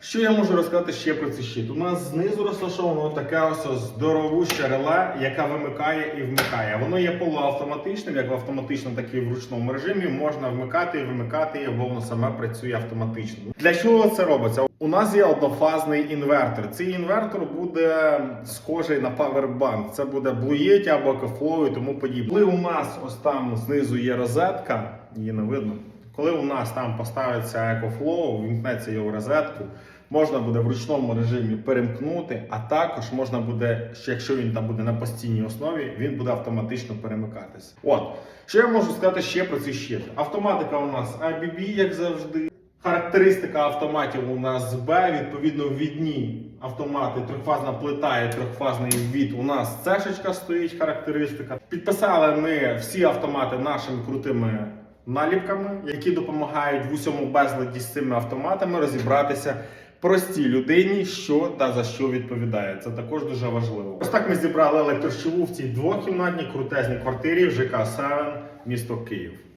Що я можу розказати ще про цей щит? У нас знизу розташовано таке ось здоровуще реле, яке вимикає і вмикає. Воно є полуавтоматичним, як в автоматичному, так і в ручному режимі. Можна вмикати і вимикати, або воно саме працює автоматично. Для чого це робиться? У нас є однофазний інвертор. Цей інвертор буде схожий на павербанк. Це буде Blue або Keflow і тому подібне. Коли у нас ось там знизу є розетка, її не видно. Коли у нас там поставиться EcoFlow, вімкнеться його розетку, можна буде в ручному режимі перемкнути, а також можна буде, якщо він там буде на постійній основі, він буде автоматично перемикатися. От, що я можу сказати ще про цей щит? Автоматика у нас ABB, як завжди. Характеристика автоматів у нас Б, відповідно, ввідні автомати, трьохфазна плита і трьохфазний ввід. У нас цешечка стоїть характеристика. Підписали ми всі автомати нашими крутими наліпками, які допомагають в усьому безладі з цими автоматами розібратися простій людині, що та за що відповідає. Це також дуже важливо. Ось так ми зібрали електрощову в цій двокімнатній крутезній квартирі в ЖК 7 місто Київ.